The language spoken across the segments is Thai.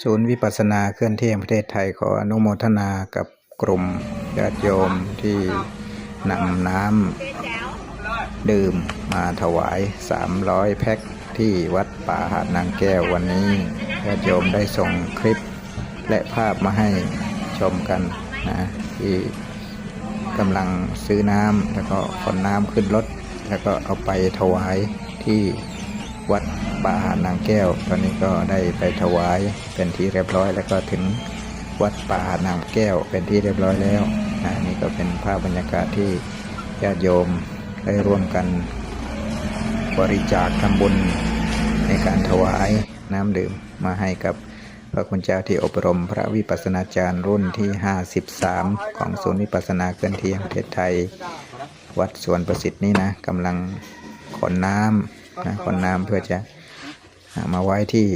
ศูนย์วิปัสสนาเคลื่อนที่แห่งประเทศไทยขออนุโมทนากับกลุ่มญาติโยมที่นำน้ำดื่มมาถวาย 300 แพ็คที่วัดป่าหาดนางแก้ววันนี้ญาติโยมได้ส่งคลิปและภาพมาให้ชมกันนะที่กำลังซื้อน้ำแล้วก็ขนน้ำขึ้นรถ แล้วก็เอาไปถวายที่ วัดป่าหาดนางแก้ว ตอนนี้ก็ได้ไปถวายเป็นที่เรียบร้อย แล้วก็ถึงวัดป่าหาดนางแก้วเป็นที่เรียบร้อยแล้วนะนี่ก็เป็นภาพบรรยากาศที่ญาติโยมได้ร่วมกันบริจาคทำบุญในการถวายน้ำดื่มมาให้กับพระคุณเจ้าที่อบรมพระวิปัสสนาจารย์รุ่นที่ 53 ของศูนย์วิปัสสนาเคลื่อนที่แห่งประเทศไทย วัดสวนประสิทธิ์นี่นะกำลังขนน้ำ นะขนน้ำเพื่อจะมาไว้ที่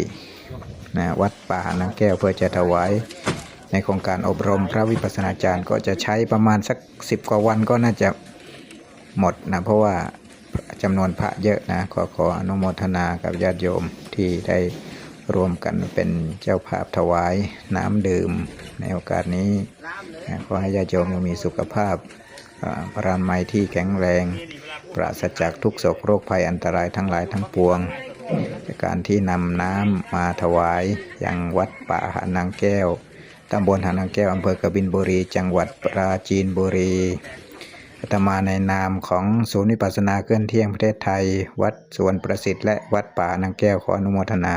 นะวัดป่านางแก้วเพื่อจะถวายในโครงการอบรมพระวิปัสสนาจารย์ก็จะใช้ประมาณสักสิบกว่าวันก็น่าจะหมดนะเพราะว่าจำนวนพระเยอะนะขอขออนุโมทนากับญาติโยมที่ได้รวมกันเป็นเจ้าภาพถวายน้ำดื่มในโอกาสนี้นะขอให้ญาติโยมมีสุขภาพพระนามัยที่แข็งแรง ปราศจากทุกโศกโรคภัยอันตรายทั้งหลายทั้งปวงจากการที่นำน้ำมาถวายยังวัดป่าหานางแก้วตำบลหานางแก้วอำเภอกบินบุรี จังหวัดปราจีนบุรีอาตมาในนามของศูนย์วิปัสสนาเคลื่อนเที่ยงประเทศไทย วัดสวนประสิทธิ์และวัดป่านางแก้วขออนุโมทนา